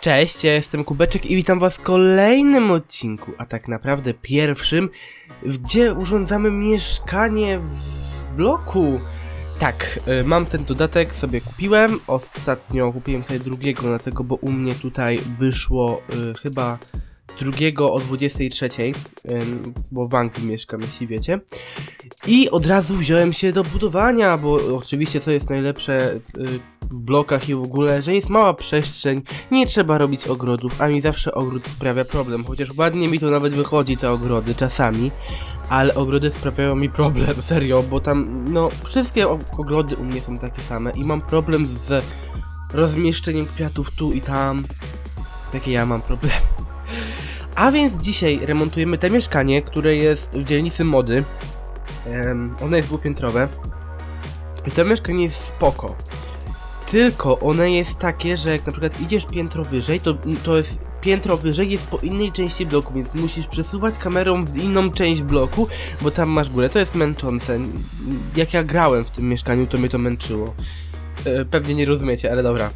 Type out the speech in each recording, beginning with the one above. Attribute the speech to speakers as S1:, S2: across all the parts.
S1: Cześć, ja jestem Kubeczek i witam was w kolejnym odcinku, a tak naprawdę pierwszym, gdzie urządzamy mieszkanie w bloku. Tak, y, mam ten dodatek, sobie kupiłem, ostatnio kupiłem sobie drugiego, dlatego, bo u mnie tutaj wyszło y, chyba drugiego o 23, ym, bo w Anglii mieszkam, jeśli wiecie. I od razu wziąłem się do budowania, bo oczywiście co jest najlepsze y, w blokach i w ogóle, że jest mała przestrzeń, nie trzeba robić ogrodów, a mi zawsze ogród sprawia problem, chociaż ładnie mi to nawet wychodzi te ogrody czasami, ale ogrody sprawiają mi problem, serio, bo tam, no, wszystkie ogrody u mnie są takie same i mam problem z rozmieszczeniem kwiatów tu i tam, takie ja mam problem. A więc dzisiaj remontujemy te mieszkanie, które jest w dzielnicy mody. Em, ono jest dwupiętrowe. I to mieszkanie jest spoko. Tylko one jest takie, że jak na przykład idziesz piętro wyżej, to, to jest piętro wyżej jest po innej części bloku, więc musisz przesuwać kamerą w inną część bloku, bo tam masz górę. To jest męczące. Jak ja grałem w tym mieszkaniu, to mnie to męczyło. E, Pewnie nie rozumiecie, ale dobra.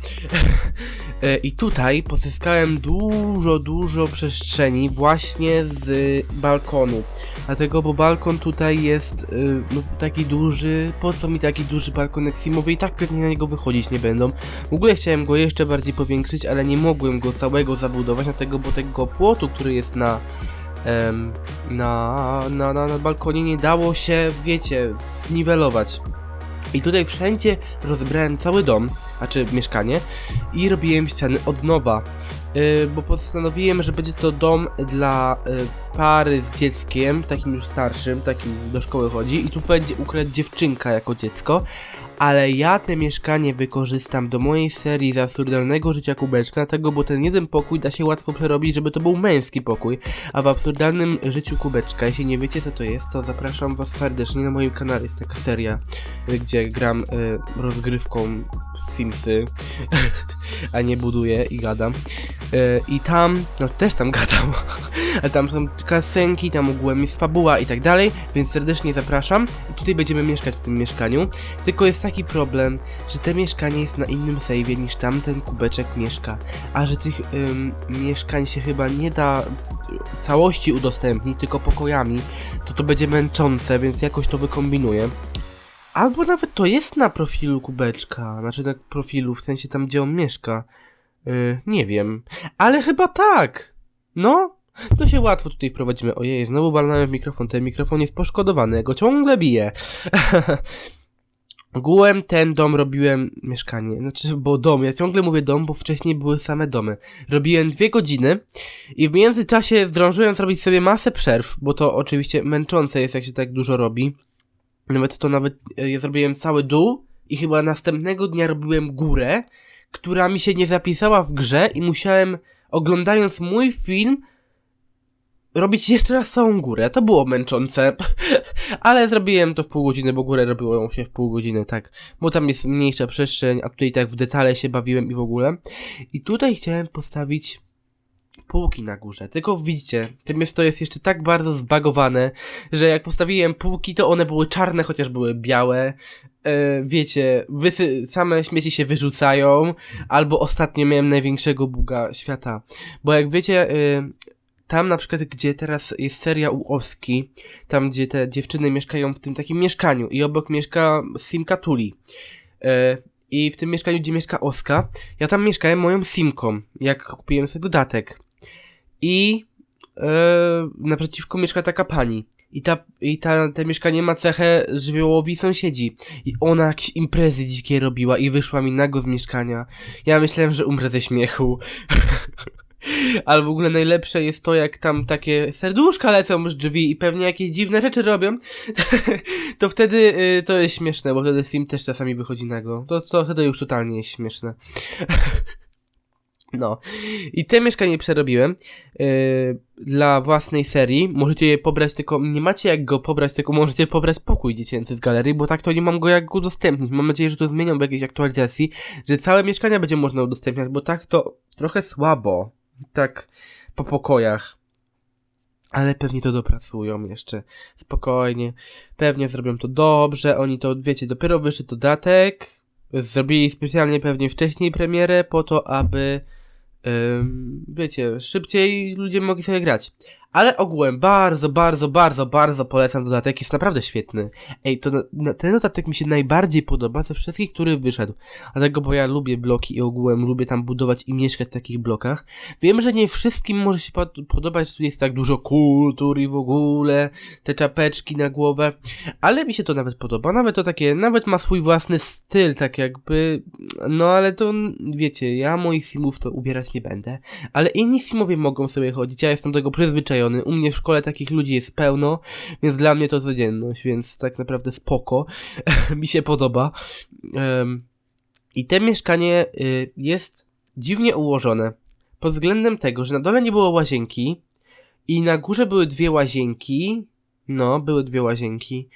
S1: E, I tutaj pozyskałem dużo, dużo przestrzeni właśnie z balkonu. Dlatego, bo balkon tutaj jest y, no, taki duży. Po co mi taki duży balkon Eximowy i tak pewnie na niego wychodzić nie będą. W ogóle chciałem go jeszcze bardziej powiększyć, ale nie mogłem go całego zabudować, dlatego, bo tego płotu, który jest na, na, na, na, na balkonie nie dało się, wiecie, zniwelować. I tutaj wszędzie rozbrałem cały dom, znaczy mieszkanie i robiłem ściany od nowa. Yy, bo postanowiłem, że będzie to dom dla y, pary z dzieckiem, takim już starszym, takim do szkoły chodzi. I tu będzie ukradł dziewczynka jako dziecko, ale ja te mieszkanie wykorzystam do mojej serii z absurdalnego życia kubeczka, dlatego, bo ten jeden pokój da się łatwo przerobić, żeby to był męski pokój, a w absurdalnym życiu kubeczka, jeśli nie wiecie co to jest, to zapraszam was serdecznie na moim kanale, jest taka seria, y, gdzie gram y, rozgrywką Simsy, a nie buduję i gadam. E, I tam, no też tam gadam, ale tam są kasenki, tam ogółem jest fabuła i tak dalej, więc serdecznie zapraszam. Tutaj będziemy mieszkać w tym mieszkaniu. Tylko jest taki problem, że te mieszkanie jest na innym save'ie niż tamten kubeczek mieszka, a że tych ym, mieszkań się chyba nie da całości udostępnić, tylko pokojami, to to będzie męczące, więc jakoś to wykombinuję. Albo nawet to jest na profilu kubeczka, znaczy na profilu, w sensie tam gdzie on mieszka. Yy, nie wiem. Ale chyba tak. No. To się łatwo tutaj wprowadzimy. Ojej, znowu walnąłem w mikrofon. Ten mikrofon jest poszkodowany. Go ciągle biję. Ogółem ten dom robiłem mieszkanie. Znaczy, bo dom. Ja ciągle mówię dom, bo wcześniej były same domy. Robiłem dwie godziny i w międzyczasie zdążyłem zrobić sobie masę przerw, bo to oczywiście męczące jest, jak się tak dużo robi. Nawet to nawet e, ja zrobiłem cały dół i chyba następnego dnia robiłem górę, która mi się nie zapisała w grze i musiałem oglądając mój film robić jeszcze raz całą górę. To było męczące, ale zrobiłem to w pół godziny, bo górę robiło się w pół godziny, tak. Bo tam jest mniejsza przestrzeń, a tutaj tak w detale się bawiłem i w ogóle. I tutaj chciałem postawić półki na górze. Tylko widzicie, to jest jeszcze tak bardzo zbagowane, że jak postawiłem półki, to one były czarne, chociaż były białe. E, wiecie, wysy- same śmieci się wyrzucają, albo ostatnio miałem największego buga świata. Bo jak wiecie, e, tam na przykład, gdzie teraz jest seria u Oski, tam gdzie te dziewczyny mieszkają w tym takim mieszkaniu i obok mieszka Simka Tuli. E, I w tym mieszkaniu, gdzie mieszka Oska, ja tam mieszkałem moją Simką, jak kupiłem sobie dodatek. I e, naprzeciwko mieszka taka pani. I, ta, i ta, te mieszkanie ma cechę żywiołowi sąsiedzi. I ona jakieś imprezy dzikie robiła i wyszła mi nago z mieszkania. Ja myślałem, że umrę ze śmiechu. Ale w ogóle najlepsze jest to, jak tam takie serduszka lecą z drzwi i pewnie jakieś dziwne rzeczy robią, to wtedy y, to jest śmieszne, bo wtedy Sim też czasami wychodzi nago. To, to wtedy już totalnie jest śmieszne. No. I te mieszkanie przerobiłem yy, dla własnej serii. Możecie je pobrać, tylko nie macie jak go pobrać, tylko możecie pobrać pokój dziecięcy z galerii, bo tak to nie mam go jak go udostępnić. Mam nadzieję, że to zmienią w jakiejś aktualizacji, że całe mieszkania będzie można udostępniać, bo tak to trochę słabo. Tak po pokojach. Ale pewnie to dopracują jeszcze. Spokojnie. Pewnie zrobią to dobrze. Oni to, wiecie, dopiero wyszedł dodatek. Zrobili specjalnie pewnie wcześniej premierę po to, aby wiecie, szybciej ludzie mogli sobie grać. Ale ogółem bardzo, bardzo, bardzo, bardzo polecam dodatek, jest naprawdę świetny. Ej, to na, ten dodatek mi się najbardziej podoba ze wszystkich, który wyszedł. Dlatego, bo ja lubię bloki i ogółem lubię tam budować i mieszkać w takich blokach. Wiem, że nie wszystkim może się pod, podobać, że tu jest tak dużo kultur i w ogóle te czapeczki na głowę, ale mi się to nawet podoba. Nawet to takie, nawet ma swój własny styl, tak jakby, no ale to, wiecie, ja moich simów to ubierać nie będę, ale inni simowie mogą sobie chodzić, ja jestem tego przyzwyczajony. U mnie w szkole takich ludzi jest pełno, więc dla mnie to codzienność, więc tak naprawdę spoko, mi się podoba. I te mieszkanie y, jest dziwnie ułożone. Pod względem tego, że na dole nie było łazienki i na górze były dwie łazienki. No, były dwie łazienki.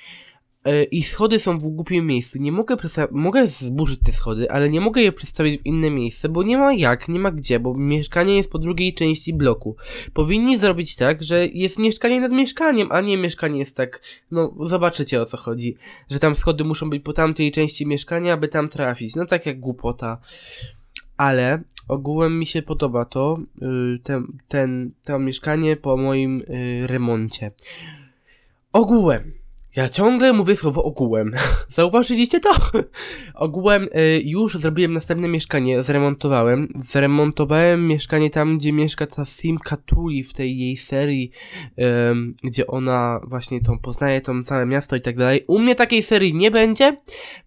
S1: Y, I schody są w głupim miejscu. Nie mogę mogę zburzyć te schody, ale nie mogę je przedstawić w inne miejsce, bo nie ma jak, nie ma gdzie, bo mieszkanie jest po drugiej części bloku. Powinni zrobić tak, że jest mieszkanie nad mieszkaniem, a nie mieszkanie jest tak, no zobaczycie o co chodzi, że tam schody muszą być po tamtej części mieszkania, aby tam trafić. No tak jak głupota. Ale ogółem mi się podoba to, y, ten, ten, to mieszkanie po moim y, remoncie. Ogółem. Ja ciągle mówię słowo ogółem. Zauważyliście to? ogółem y, już zrobiłem następne mieszkanie, zremontowałem. Zremontowałem mieszkanie tam, gdzie mieszka ta Sim Katuli w tej jej serii, ym, gdzie ona właśnie tą poznaje tą całe miasto i tak dalej. U mnie takiej serii nie będzie,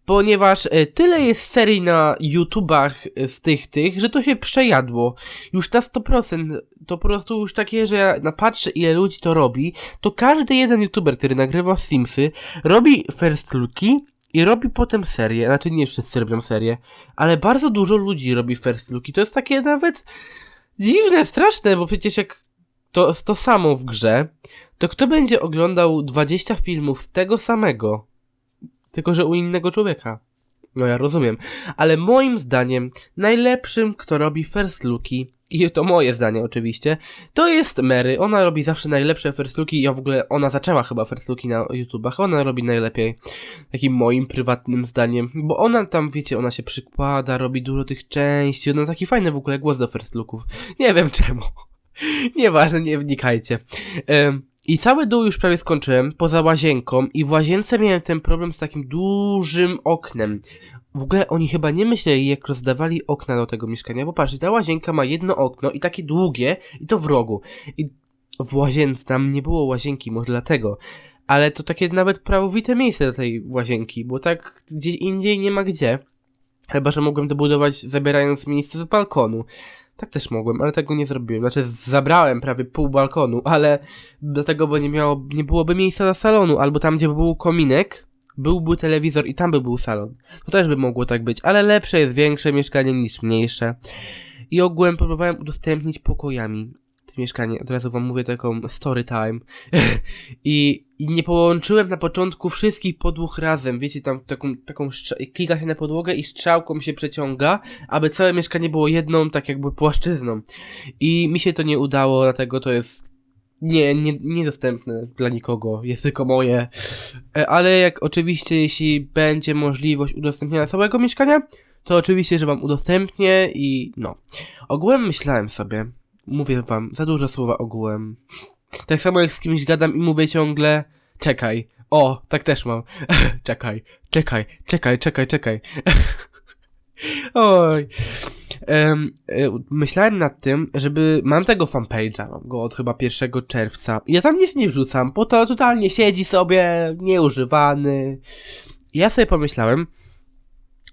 S1: ponieważ y, tyle jest serii na YouTubach y, z tych tych, że to się przejadło. Już na 100% to po prostu już takie, że ja napatrzę ile ludzi to robi, to każdy jeden YouTuber, który nagrywa Simsy, robi first looki i robi potem serię. Znaczy nie wszyscy robią serię, ale bardzo dużo ludzi robi first looki. To jest takie nawet dziwne, straszne, bo przecież jak to, to samo w grze, to kto będzie oglądał 20 filmów z tego samego? Tylko, że u innego człowieka. No ja rozumiem. Ale moim zdaniem najlepszym, kto robi first looki, i to moje zdanie oczywiście, to jest Mary. Ona robi zawsze najlepsze first looki. Ja w ogóle, ona zaczęła chyba first looki na YouTubach. Ona robi najlepiej. Takim moim prywatnym zdaniem. Bo ona tam, wiecie, ona się przykłada, robi dużo tych części. Ona ma taki fajny w ogóle głos do first looków. Nie wiem czemu. Nieważne, nie wnikajcie. I cały dół już prawie skończyłem, poza łazienką i w łazience miałem ten problem z takim dużym oknem. W ogóle oni chyba nie myśleli, jak rozdawali okna do tego mieszkania, bo patrzcie, ta łazienka ma jedno okno i takie długie, i to w rogu. I w łazience tam nie było łazienki, może dlatego. Ale to takie nawet prawowite miejsce do tej łazienki, bo tak gdzie indziej nie ma gdzie. Chyba, że mogłem to budować zabierając miejsce z balkonu. Tak też mogłem, ale tego nie zrobiłem. Znaczy, zabrałem prawie pół balkonu, ale dlatego, bo nie miało, nie byłoby miejsca dla salonu, albo tam, gdzie był kominek, byłby telewizor i tam by był salon. To też by mogło tak być, ale lepsze jest większe mieszkanie niż mniejsze. I ogółem próbowałem udostępnić pokojami mieszkanie. Od razu wam mówię taką story time. I, I nie połączyłem na początku wszystkich podłóg razem. Wiecie, tam taką, taką klika się na podłogę i strzałką się przeciąga, aby całe mieszkanie było jedną, tak jakby płaszczyzną. I mi się to nie udało, dlatego to jest nie, nie, niedostępne dla nikogo, jest tylko moje. E, Ale jak oczywiście, jeśli będzie możliwość udostępnienia całego mieszkania, to oczywiście, że wam udostępnię i no. Ogółem myślałem sobie, mówię wam, za dużo słowa ogółem. Tak samo jak z kimś gadam i mówię ciągle, czekaj, o, tak też mam. czekaj, czekaj, czekaj, czekaj, czekaj. Oj. E, myślałem nad tym, żeby. Mam tego fanpage'a, mam go od chyba 1 czerwca. I ja tam nic nie wrzucam, bo to totalnie siedzi sobie, nieużywany. Ja sobie pomyślałem,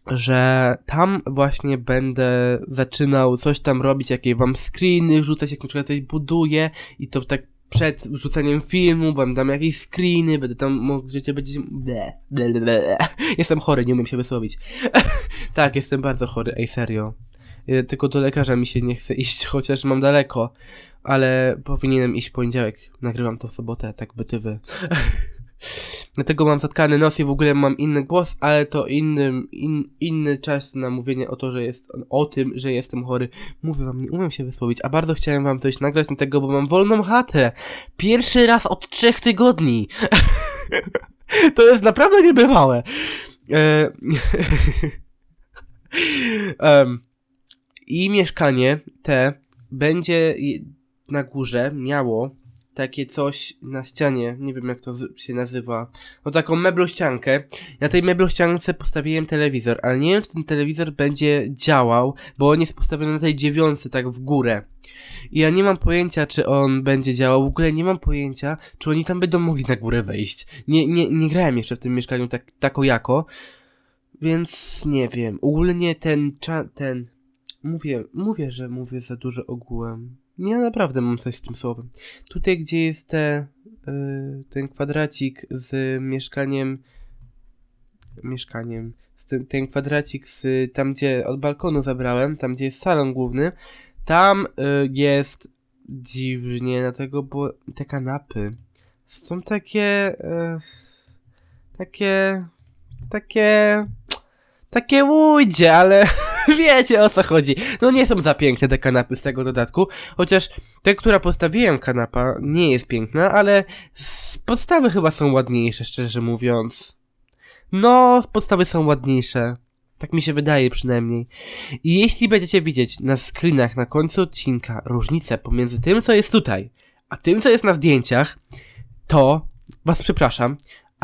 S1: że tam właśnie będę zaczynał coś tam robić, jakie wam screeny wrzucać, jak na przykład coś buduję i to tak przed wrzuceniem filmu, wam dam jakieś screeny, będę tam, możecie być... Ble, ble, ble, ble. Jestem chory, nie umiem się wysłowić. tak, jestem bardzo chory, ej serio. Y, Tylko do lekarza mi się nie chce iść, chociaż mam daleko, ale powinienem iść w poniedziałek. Nagrywam to w sobotę, tak bytywy. Dlatego mam zatkany nos i w ogóle mam inny głos, ale to inny, in, inny czas na mówienie o to, że jest o tym, że jestem chory. Mówię wam, nie umiem się wysłowić, a bardzo chciałem wam coś nagrać na tego, bo mam wolną chatę. Pierwszy raz od trzech tygodni. to jest naprawdę niebywałe. E... em, I mieszkanie te będzie na górze miało takie coś na ścianie, nie wiem jak to się nazywa, no taką meblościankę. Na tej meblościance postawiłem telewizor, ale nie wiem czy ten telewizor będzie działał, bo on jest postawiony na tej dziewiątce tak w górę. I ja nie mam pojęcia, czy on będzie działał. W ogóle nie mam pojęcia, czy oni tam będą mogli na górę wejść. Nie, nie, nie grałem jeszcze w tym mieszkaniu tak, tako jako. Więc nie wiem. Ogólnie ten ten. Mówię, mówię, że mówię za dużo ogółem. Nie, naprawdę mam coś z tym słowem. Tutaj, gdzie jest te, y, ten kwadracik z mieszkaniem. Mieszkaniem. Z tym, ten kwadracik z tam, gdzie od balkonu zabrałem, tam, gdzie jest salon główny. Tam y, jest dziwnie, dlatego, bo te kanapy są takie. Y, takie. Takie. Takie łudzie, ale wiecie o co chodzi. No nie są za piękne te kanapy z tego dodatku, chociaż te, która postawiłem kanapa, nie jest piękna, ale z podstawy chyba są ładniejsze, szczerze mówiąc. No, z podstawy są ładniejsze. Tak mi się wydaje przynajmniej. I jeśli będziecie widzieć na screenach na końcu odcinka różnicę pomiędzy tym, co jest tutaj, a tym, co jest na zdjęciach, to was przepraszam,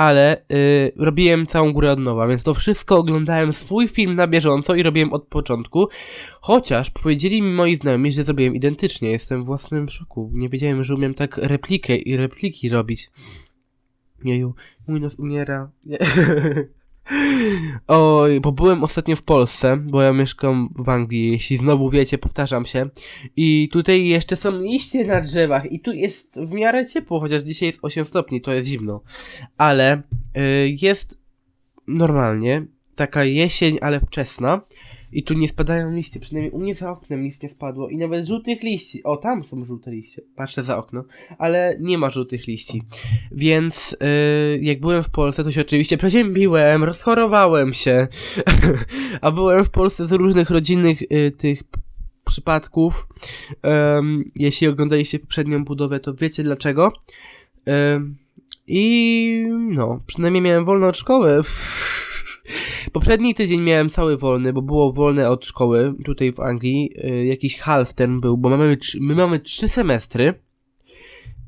S1: ale y, robiłem całą górę od nowa, więc to wszystko oglądałem swój film na bieżąco i robiłem od początku. Chociaż powiedzieli mi moi znajomi, że zrobiłem identycznie. Jestem w własnym szoku. Nie wiedziałem, że umiem tak replikę i repliki robić. Jeju, mój nos umiera. Nie. Oj, bo byłem ostatnio w Polsce, bo ja mieszkam w Anglii, jeśli znowu wiecie, powtarzam się. I tutaj jeszcze są liście na drzewach i tu jest w miarę ciepło, chociaż dzisiaj jest 8 stopni, to jest zimno. Ale y, jest normalnie, taka jesień, ale wczesna. I tu nie spadają liście, przynajmniej u mnie za oknem nic nie spadło i nawet żółtych liści. O, tam są żółte liście. Patrzę za okno, ale nie ma żółtych liści. Więc yy, jak byłem w Polsce, to się oczywiście przeziębiłem, rozchorowałem się. A byłem w Polsce z różnych rodzinnych yy, tych przypadków. Em, jeśli oglądaliście poprzednią budowę, to wiecie dlaczego. Em, I no, przynajmniej miałem wolno od szkoły. Poprzedni tydzień miałem cały wolny, bo było wolne od szkoły tutaj w Anglii. Y, jakiś half ten był, bo mamy, my mamy trzy semestry.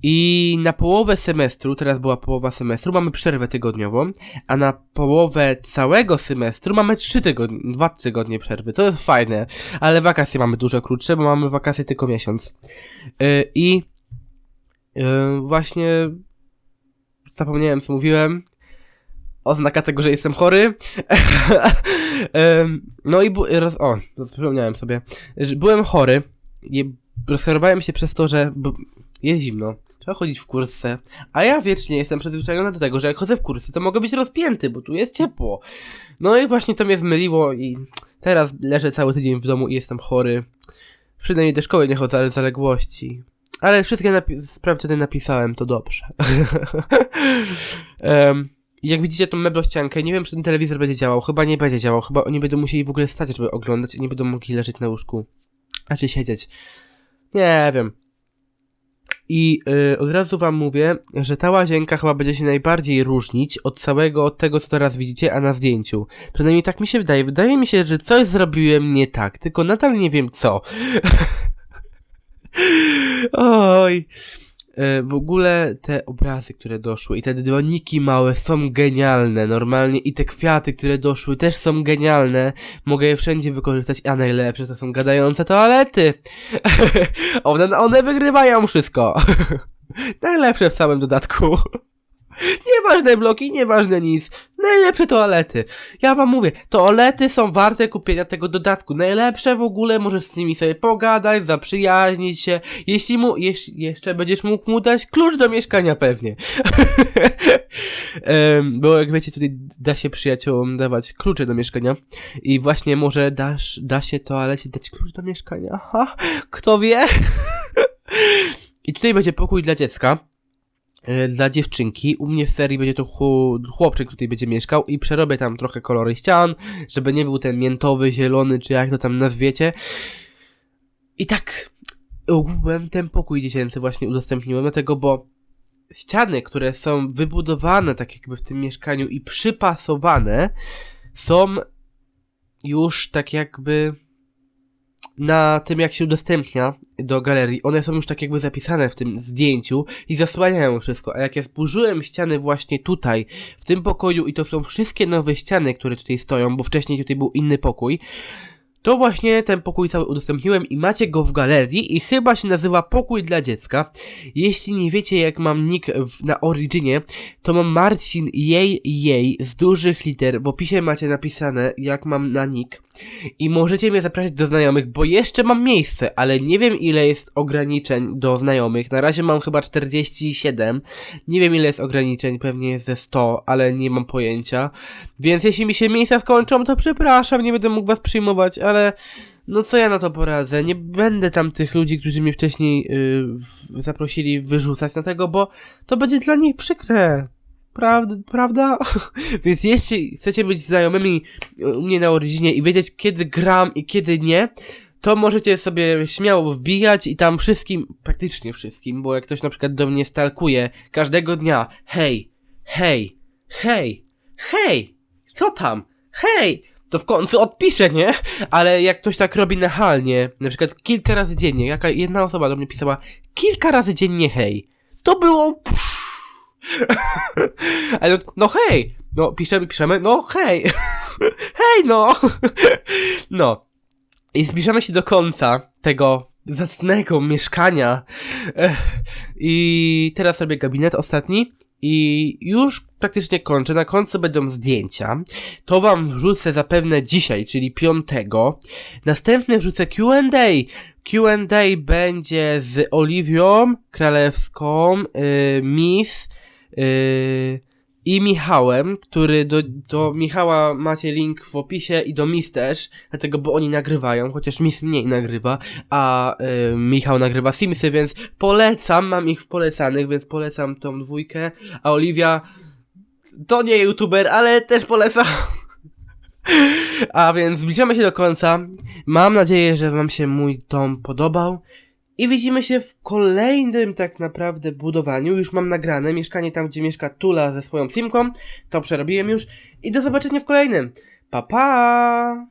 S1: I na połowę semestru, teraz była połowa semestru, mamy przerwę tygodniową, a na połowę całego semestru mamy trzy tygodnie, dwa tygodnie przerwy. To jest fajne, ale wakacje mamy dużo krótsze, bo mamy wakacje tylko miesiąc. Y, I y, właśnie zapomniałem co mówiłem. Oznaka tego, że jestem chory. No i roz- o, zapomniałem sobie, że byłem chory i rozchorowałem się przez to, że jest zimno. Trzeba chodzić w kurtce. A ja wiecznie jestem przyzwyczajony do tego, że jak chodzę w kurtce, to mogę być rozpięty, bo tu jest ciepło. No i właśnie to mnie zmyliło i teraz leżę cały tydzień w domu i jestem chory. Przynajmniej do szkoły nie chodzę, ale zaległości. Ale wszystkie sprawy tutaj napisałem, to dobrze. Em, jak widzicie tą meblościankę, nie wiem czy ten telewizor będzie działał, chyba nie będzie działał, chyba oni będą musieli w ogóle stać, żeby oglądać i nie będą mogli leżeć na łóżku. A czy siedzieć. Nie wiem. I y, od razu wam mówię, że ta łazienka chyba będzie się najbardziej różnić od całego od tego, co teraz widzicie, a na zdjęciu. Przynajmniej tak mi się wydaje. Wydaje mi się, że coś zrobiłem nie tak, tylko nadal nie wiem co. Oj. E, W ogóle te obrazy, które doszły i te dzwoniki małe są genialne, normalnie i te kwiaty, które doszły też są genialne. Mogę je wszędzie wykorzystać, a najlepsze to są gadające toalety. one, one wygrywają wszystko. Najlepsze w samym dodatku. Nieważne bloki, nieważne nic. Najlepsze toalety. Ja wam mówię, toalety są warte kupienia tego dodatku. Najlepsze w ogóle, możesz z nimi sobie pogadać, zaprzyjaźnić się. Jeśli mu, jeśli jeszcze będziesz mógł mu dać klucz do mieszkania pewnie. Em, Bo jak wiecie, tutaj da się przyjaciołom dawać klucze do mieszkania. I właśnie może dasz, da się toalecie dać klucz do mieszkania. Aha, kto wie? I tutaj będzie pokój dla dziecka dla dziewczynki. U mnie w serii będzie to chłopczyk tutaj będzie mieszkał i przerobię tam trochę kolory ścian, żeby nie był ten miętowy, zielony, czy jak to tam nazwiecie. I tak ogółem ten pokój dziecięcy właśnie udostępniłem, dlatego bo ściany, które są wybudowane tak jakby w tym mieszkaniu i przypasowane, są już tak jakby na tym, jak się udostępnia do galerii, one są już tak jakby zapisane w tym zdjęciu i zasłaniają wszystko. A jak ja zburzyłem ściany właśnie tutaj, w tym pokoju, i to są wszystkie nowe ściany, które tutaj stoją, bo wcześniej tutaj był inny pokój, to właśnie ten pokój cały udostępniłem i macie go w galerii i chyba się nazywa Pokój dla dziecka. Jeśli nie wiecie jak mam nick w, na Originie, to mam Marcin jej jej z dużych liter. W opisie macie napisane jak mam na nick. I możecie mnie zapraszać do znajomych, bo jeszcze mam miejsce, ale nie wiem ile jest ograniczeń do znajomych. Na razie mam chyba 47. Nie wiem ile jest ograniczeń, pewnie jest ze 100, ale nie mam pojęcia. Więc jeśli mi się miejsca skończą, to przepraszam, nie będę mógł was przyjmować, ale no co ja na to poradzę? Nie będę tam tych ludzi, którzy mnie wcześniej yy, zaprosili, wyrzucać na tego, bo to będzie dla nich przykre. Prawda? Prawda? Więc jeśli chcecie być znajomymi u mnie na Originie i wiedzieć kiedy gram i kiedy nie, to możecie sobie śmiało wbijać i tam wszystkim, praktycznie wszystkim, bo jak ktoś na przykład do mnie stalkuje każdego dnia, hej, hej, hej, hej, co tam, hej, to w końcu odpiszę, nie? Ale jak ktoś tak robi nachalnie, na przykład kilka razy dziennie, jaka jedna osoba do mnie pisała kilka razy dziennie hej, to było... Ale no, no hej, no piszemy, piszemy, no hej, hej no, no. I zbliżamy się do końca tego zacnego mieszkania. I teraz robię gabinet ostatni. I już praktycznie kończę. Na końcu będą zdjęcia. To wam wrzucę zapewne dzisiaj, czyli 5. Następne wrzucę QA. QA będzie z Oliwią Kralewską, yy, Miss yy, i Michałem, który do, do Michała macie link w opisie i do Miss też, dlatego bo oni nagrywają, chociaż Miss mniej nagrywa, a y, Michał nagrywa Simsy, więc polecam, mam ich w polecanych, więc polecam tą dwójkę, a Oliwia to nie youtuber, ale też polecam. A więc zbliżamy się do końca. Mam nadzieję, że Wam się mój dom podobał. I widzimy się w kolejnym tak naprawdę budowaniu. Już mam nagrane mieszkanie tam, gdzie mieszka Tula ze swoją simką. To przerobiłem już. I do zobaczenia w kolejnym. Pa pa!